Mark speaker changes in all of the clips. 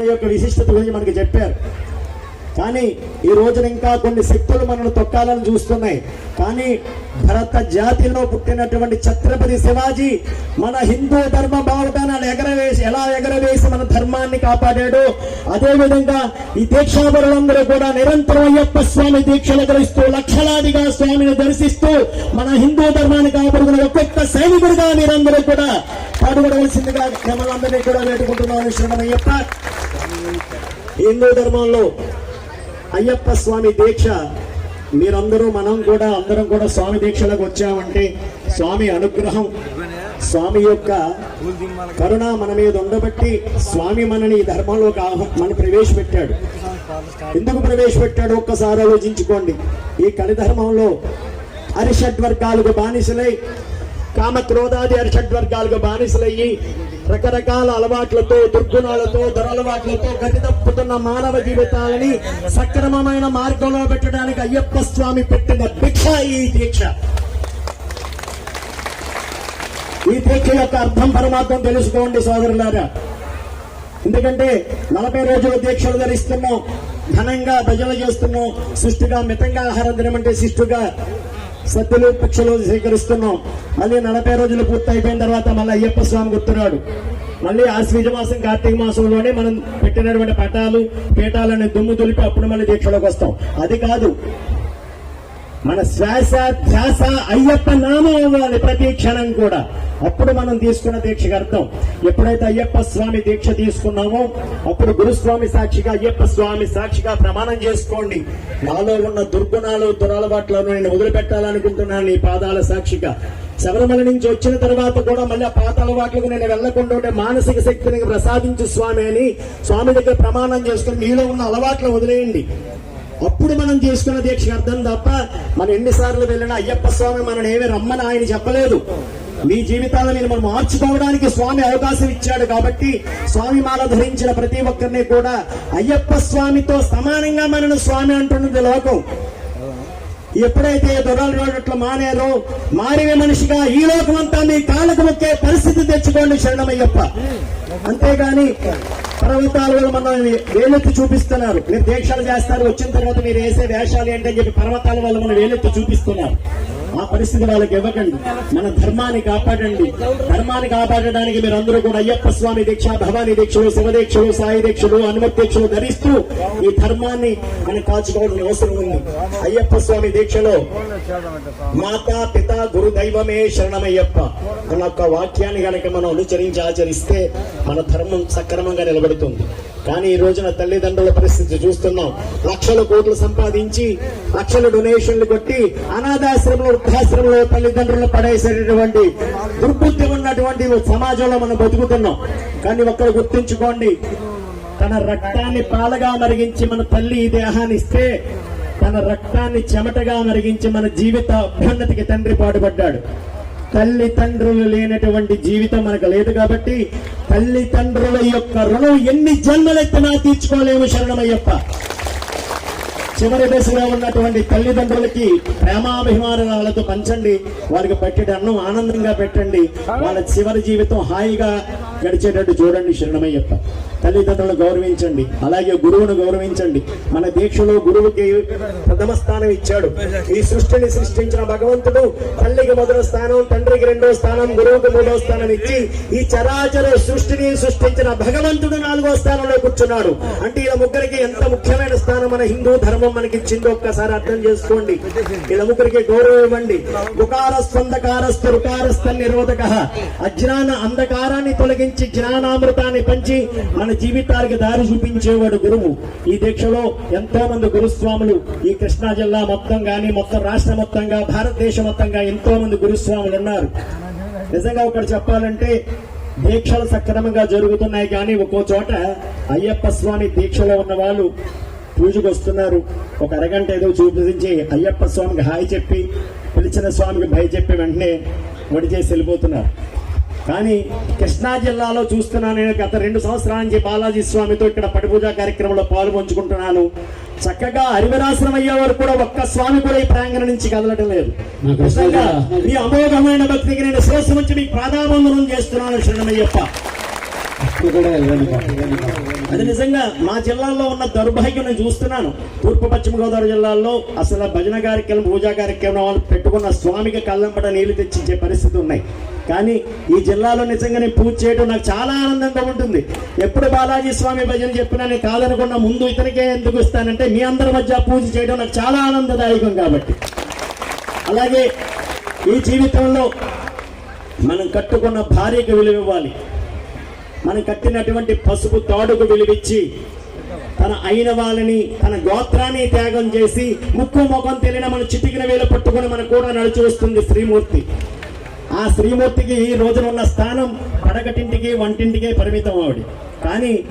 Speaker 1: యొక్క విశిష్టత గురించి మనకి చెప్పారు. కానీ ఈ రోజున ఇంకా కొన్ని శక్తులు మనల్ని తొక్కాలని చూస్తున్నాయి. కానీ భరత జాతిలో పుట్టినటువంటి ఛత్రపతి శివాజీ మన హిందూ ధర్మ భావటాన్ని ఎగరవేసి ఎలా ఎగరవేసి మన ధర్మాన్ని కాపాడాడో? అదేవిధంగా ఈ దీక్షాపరులందరూ కూడా నిరంతరం అయ్యప్ప స్వామి దీక్షలు గ్రహిస్తూ లక్షలాదిగా స్వామిని దర్శిస్తూ మన హిందూ ధర్మాన్ని కాపాడుకున్న ఒక్కొక్క సైనికుడిగా మీరందరూ కూడా పాటుపడవలసిందిగా మిమ్మల్ని కూడా వేడుకుంటున్నాను. అయ్యప్ప హిందూ ధర్మంలో అయ్యప్ప స్వామి దీక్ష. మీరందరూ మనం కూడా అందరం కూడా స్వామి దీక్షలకు వచ్చామంటే స్వామి అనుగ్రహం స్వామి యొక్క కరుణ మన మీద ఉండబట్టి స్వామి మనని ఈ ధర్మంలోకి మన ప్రవేశపెట్టాడు. ఎందుకు ప్రవేశపెట్టాడు? ఒక్కసారి ఆలోచించుకోండి. ఈ కలిధర్మంలో అరిషడ్వర్గాలకు బానిసలై కామ క్రోధాది బానిసలయ్యి రకరకాల అలవాట్లతో దుర్గుణాలతో దురలవాట్లతో గతి తప్పుతున్న మానవ జీవితాలని సక్రమమైన మార్గంలో పెట్టడానికి అయ్యప్ప స్వామి పెట్టిన భిక్ష ఈ దీక్ష. ఈ దీక్ష యొక్క అర్థం పరమార్థం తెలుసుకోండి సోదరులారా. ఎందుకంటే నలభై రోజుల దీక్షలు ధరిస్తున్నాం ఘనంగా భజన చేస్తున్నాం సృష్టిగా మితంగా ఆహారం తినమంటే శిష్టుగా సత్తులు పక్షులు స్వీకరిస్తున్నాం. మళ్ళీ నలభై రోజులు పూర్తి అయిపోయిన తర్వాత మళ్ళీ అయ్యప్ప స్వామి గుర్తున్నాడు. మళ్ళీ ఆశ్వీజ మాసం కార్తీక మాసంలోనే మనం పెట్టినటువంటి పటాలు పీఠాలని దుమ్ము దులిపి అప్పుడు మళ్ళీ దీక్షలోకి వస్తాం. అది కాదు. మన శ్వాస ధ్యాస అయ్యప్ప నామం అవ్వాలి ప్రతి క్షణం కూడా. అప్పుడు మనం తీసుకున్న దీక్షకు అర్థం. ఎప్పుడైతే అయ్యప్ప స్వామి దీక్ష తీసుకున్నామో అప్పుడు గురుస్వామి సాక్షిగా అయ్యప్ప స్వామి సాక్షిగా ప్రమాణం చేసుకోండి. నాలో ఉన్న దుర్గుణాలు దురలవాట్లను నేను వదిలిపెట్టాలనుకుంటున్నాను నీ పాదాల సాక్షిగా. శబరిమల నుంచి వచ్చిన తర్వాత కూడా మళ్ళీ ఆ పాత అలవాట్లకు నేను వెళ్ళకుండా ఉండే మానసిక శక్తిని ప్రసాదించు స్వామి అని స్వామి దగ్గర ప్రమాణం చేసుకుని మీలో ఉన్న అలవాట్లు వదిలేయండి. అప్పుడు మనం చేసుకున్న దీక్ష అర్థం తప్ప మనం ఎన్నిసార్లు వెళ్ళినా అయ్యప్ప స్వామి మనం ఏమి రమ్మని ఆయన చెప్పలేదు. మీ జీవితాలను మీరు మనం మార్చుకోవడానికి స్వామి అవకాశం ఇచ్చాడు కాబట్టి స్వామి మాల ధరించిన ప్రతి ఒక్కరిని కూడా అయ్యప్ప స్వామితో సమానంగా మనను స్వామి అంటున్నది లోకం. ఎప్పుడైతే దొరలు రోడ్లు మానేరో మారిన మనిషిగా ఈ లోకమంతా మీ కాళ్ళకు మొక్కే పరిస్థితి తెచ్చుకోండి శరణమయ్యప్ప. అంతేగాని పర్వతాల వల్ల మనం వేలెత్తి చూపిస్తున్నారు. మీరు దీక్షలు చేస్తారు వచ్చిన తర్వాత మీరు వేసే వేషాలు ఏంటని చెప్పి పర్వతాల వల్ల మనం వేలెత్తి చూపిస్తున్నారు. ఆ పరిస్థితి వాళ్ళకి ఇవ్వకండి. మన ధర్మాన్ని కాపాడండి. ధర్మాన్ని కాపాడడానికి మీరు అందరూ కూడా అయ్యప్ప స్వామి దీక్ష భవానీ దీక్షలు శివదీక్షలు సాయి దీక్షలు హనుమత్ దీక్షలు ధరిస్తూ ఈ ధర్మాన్ని మనం కాచుకోవాల్సిన అవసరం ఉంది. అయ్యప్ప స్వామి దీక్షలో మాతా పిత గురు దైవమే శరణమయ్యప్ప అన్న ఒక వాక్యాన్ని గనక మనం అనుసరించి ఆచరిస్తే మన ధర్మం సక్రమంగా నిలబడుతుంది. కానీ ఈ రోజున తల్లిదండ్రుల పరిస్థితి చూస్తున్నాం. లక్షల కోట్లు సంపాదించి లక్షల డొనేషన్లు కొట్టి అనాథాశ్రమంలో వృద్ధాశ్రమంలో తల్లిదండ్రులు పడేసేటటువంటి దుర్బుద్ధి ఉన్నటువంటి సమాజంలో మనం బతుకుతున్నాం. కానీ ఒక్కరు గుర్తుంచుకోండి తన రక్తాన్ని పాలగా మరిగించి మన తల్లి ఈ దేహాన్ని ఇస్తే తన రక్తాన్ని చెమటగా మరిగించి మన జీవిత అభ్యున్నతికి తండ్రి పాటుపడ్డాడు. తల్లిదండ్రులు లేనటువంటి జీవితం మనకు లేదు కాబట్టి తల్లిదండ్రుల యొక్క రుణం ఎన్ని జన్మలెత్తినా తీర్చుకోలేము శరణమయ్యప్ప. చివరి దశలో ఉన్నటువంటి తల్లిదండ్రులకి ప్రేమాభిమానాలతో పంచండి. వారికి పట్టేటి అన్నం ఆనందంగా పెట్టండి. వాళ్ళ చివరి జీవితం హాయిగా గడిచేటట్టు చూడండి శరణమయ్యప్ప. తల్లిదండ్రులను గౌరవించండి. అలాగే గురువును గౌరవించండి. మన దీక్షలో గురువుకి ప్రథమ స్థానం ఇచ్చాడు. ఈ సృష్టిని సృష్టించిన భగవంతుడు తల్లికి మొదటి స్థానం తండ్రికి రెండో స్థానం గురువుకి మూడో స్థానం ఇచ్చి ఈ చరాచర సృష్టిని సృష్టించిన భగవంతుడు నాలుగో స్థానంలో కూర్చున్నాడు. అంటే ఇలా ముగ్గురికి ఎంత ముఖ్యమైన స్థానం మన హిందూ ధర్మం మనకి ఇచ్చిందో ఒక్కసారి అర్థం చేసుకోండి. ఇలా ముగ్గురికి గౌరవం ఇవ్వండి. ముఖారస్వంధకారస్థ రుకారస్థ నిరోధక. అజ్ఞాన అంధకారాన్ని తొలగించి జ్ఞానామృతాన్ని పంచి మన జీవితానికి దారి చూపించేవాడు గురువు. ఈ దీక్షలో ఎంతో మంది గురుస్వాములు ఈ కృష్ణా జిల్లా మొత్తం కానీ మొత్తం రాష్ట్ర మొత్తంగా భారతదేశం మొత్తంగా ఎంతో మంది గురుస్వాములు ఉన్నారు. నిజంగా ఒకటి చెప్పాలంటే దీక్షలు సక్రమంగా జరుగుతున్నాయి కానీ ఒక్కో చోట అయ్యప్ప స్వామి దీక్షలో ఉన్న వాళ్ళు పూజకు వస్తున్నారు. ఒక అరగంట ఏదో చూపించి అయ్యప్ప స్వామికి హాయ్ చెప్పి పిలిచిన స్వామికి భయ చెప్పి వెంటనే వడి చేసి వెళ్ళిపోతున్నారు. కానీ కృష్ణా జిల్లాలో చూస్తున్నాను నేను గత రెండు సంవత్సరాల నుంచి బాలాజీ స్వామితో ఇక్కడ పడిపూజ కార్యక్రమంలో పాలు పంచుకుంటున్నాను. చక్కగా హరివరాశ్రమం అయ్యే వారు కూడా ఒక్క స్వామి కూడా ఈ ప్రాంగణం నుంచి కదలటం లేదు. మీ అమోఘమైన భక్తికి నేను శిరస్సు నుంచి మీకు ప్రాధాబంధనం చేస్తున్నాను శరణమయ్యప్ప. అది నిజంగా మా జిల్లాలో ఉన్న దౌర్భాగ్యం నేను చూస్తున్నాను. తూర్పు పశ్చిమ గోదావరి జిల్లాల్లో అసలు భజన కార్యక్రమం పూజా కార్యక్రమాలు పెట్టుకున్న స్వామికి కళ్ళంపట నీళ్ళు తెచ్చించే పరిస్థితి ఉన్నాయి. కానీ ఈ జిల్లాలో నిజంగా నేను పూజ చేయడం నాకు చాలా ఆనందంగా ఉంటుంది. ఎప్పుడు బాలాజీ స్వామి భజన చెప్పినా నేను కాదనుకున్న ముందు ఇతనికే ఎందుకు ఇస్తానంటే మీ అందరి మధ్య పూజ చేయడం నాకు చాలా ఆనందదాయకం కాబట్టి. అలాగే ఈ జీవితంలో మనం కట్టుకున్న భార్యకు విలువ ఇవ్వాలి. మనం కట్టినటువంటి పసుపు తాడుకు విలువిచ్చి తన అయిన వాళ్ళని తన గోత్రాన్ని త్యాగం చేసి ముక్కు ముఖం తెలియని మన చిటికిన వేలు పట్టుకొని మన కూడా నడిచి వస్తుంది శ్రీమూర్తి. ఆ శ్రీమూర్తికి ఈ రోజున ఉన్న స్థానం పడగటింటికి వంటింటికే పరిమితం ఆవిడ. కానీ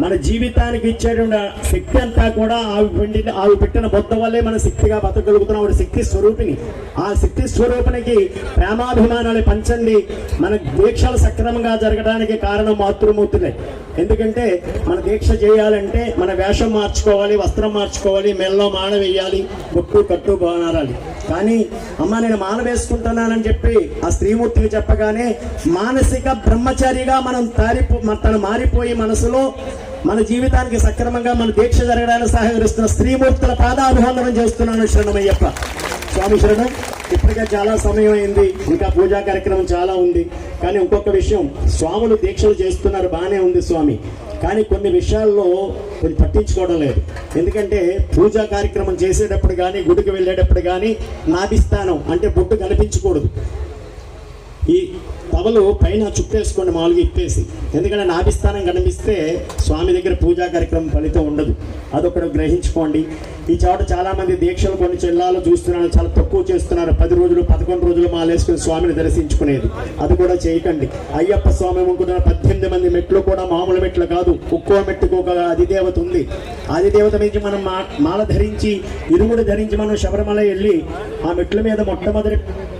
Speaker 1: మన జీవితానికి ఇచ్చేటువంటి శక్తి అంతా కూడా ఆవి పిండి ఆవి పెట్టిన బొత్త వల్లే మన శక్తిగా బతకగలుగుతున్నాం. ఆవిడ శక్తి స్వరూపిణి. ఆ శక్తి స్వరూపిణికి ప్రేమాభిమానాలు పంచండి. మన దీక్షలు సక్రమంగా జరగడానికి కారణం మాతృమూర్తులే. ఎందుకంటే మన దీక్ష చేయాలంటే మన వేషం మార్చుకోవాలి వస్త్రం మార్చుకోవాలి మెల్లో మాల వేయాలి బొట్టు కట్టు బానారాలి. కానీ అమ్మ నేను మాన వేసుకుంటున్నానని చెప్పి ఆ స్త్రీమూర్తికి చెప్పగానే మానసిక బ్రహ్మచారిగా మనం తారిపో తను మారిపోయి మనసులో మన జీవితానికి సక్రమంగా మన దీక్ష జరగడానికి సహకరిస్తున్న స్త్రీమూర్తుల పాదాభివందనం చేస్తున్నాను శరణమయ్యప్ప. స్వామి శరణం. ఇప్పటికే చాలా సమయం అయింది. ఇంకా పూజా కార్యక్రమం చాలా ఉంది. కానీ ఇంకొక విషయం స్వాములు దీక్షలు చేస్తున్నారు బాగానే ఉంది స్వామి. కానీ కొన్ని విషయాల్లో కొన్ని పట్టించుకోవడం లేదు. ఎందుకంటే పూజా కార్యక్రమం చేసేటప్పుడు కానీ గుడికి వెళ్ళేటప్పుడు కానీ నాభిస్థానం అంటే బొట్టు కనిపించకూడదు. ఈ తవలు పైన చుట్టేసుకోండి మామూలుగా ఇప్పేసి. ఎందుకంటే నాభిస్థానం కనిపిస్తే స్వామి దగ్గర పూజా కార్యక్రమం ఫలితం ఉండదు. అదొకటి గ్రహించుకోండి. ఈ చోట చాలా మంది దీక్షలు కొన్ని జిల్లాలో చూస్తున్నారు చాలా తక్కువ చేస్తున్నారు. పది రోజులు పదకొండు రోజులు మాలేసుకుని స్వామిని దర్శించుకునేది. అది కూడా చేయకండి. అయ్యప్ప స్వామి అనుకుంటున్న పద్దెనిమిది మంది మెట్లు కూడా మామూలు మెట్లు కాదు ఒక్కో మెట్టుకు ఒక అధిదేవత ఉంది. అధిదేవత నుంచి మనం మాల ధరించి ఇరుముడు ధరించి మనం శబరిమల వెళ్ళి ఆ మెట్ల మీద మొట్టమొదటి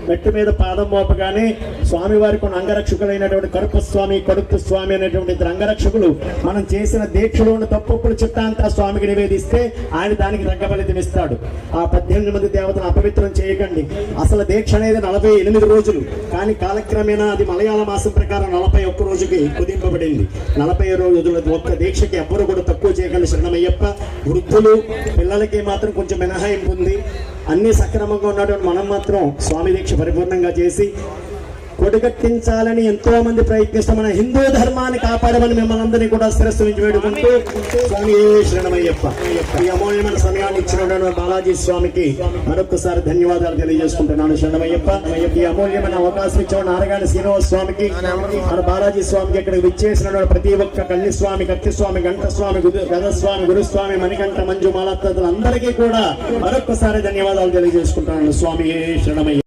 Speaker 1: మెట్టు మీద పాదం మోపగానే స్వామివారి కొన్ని అంగరక్షకులైనటువంటి కరుపు స్వామి కడుపు స్వామి అనేటువంటి ఇద్దరు అంగరక్షకులు మనం చేసిన దీక్షలో ఉన్న తప్పుల స్వామికి నివేదిస్తే ఆయన దానికి తగ్గ ఫలితం ఇస్తాడు ఆ పద్దెనిమిది మంది దేవతను అపవిత్రం చేయకండి. అసలు దీక్ష అనేది నలభై ఎనిమిది రోజులు. కానీ కాలక్రమేణా అది మలయాళ మాసం ప్రకారం నలభై ఒక్క రోజుకి కుదింపబడింది. నలభై రోజుల ఒక్క దీక్షకి ఎవ్వరు కూడా తక్కువ చేయకండి శరణమయ్యప్ప. వృద్ధులు పిల్లలకి మాత్రం కొంచెం మినహాయింపు ఉంది. అన్ని సక్రమంగా ఉన్నటువంటి మనం మాత్రం స్వామి దీక్ష పరిపూర్ణంగా చేసి కొడిగట్టించాలని ఎంతో మంది ప్రయత్నిస్తాం మన హిందూ ధర్మాన్ని కాపాడమని మిమ్మల్ని అందరినీ కూడా శిరస్సు నుంచి వేడుకుంటూ స్వామి శరణమయ్యప్ప. ఈ అమూల్యమైన సమయాన్ని ఇచ్చిన బాలాజీ స్వామికి మరొకసారి ధన్యవాదాలు తెలియజేసుకుంటున్నాను శరణమయ్యప్ప. ఈ అమూల్యమైన అవకాశం ఇచ్చిన నారగాని శ్రీనివాస స్వామికి మన బాలాజీ స్వామికి ఇక్కడ విచ్చేసిన ప్రతి ఒక్క కళ్ళి స్వామి కత్తి స్వామి గంట స్వామి గురు- గదస్వామి గురుస్వామి మణికంఠ మంజు మాలత్తలందరికీ కూడా మరొకసారి ధన్యవాదాలు తెలియజేసుకుంటున్నాను. స్వామి శరణమయ్య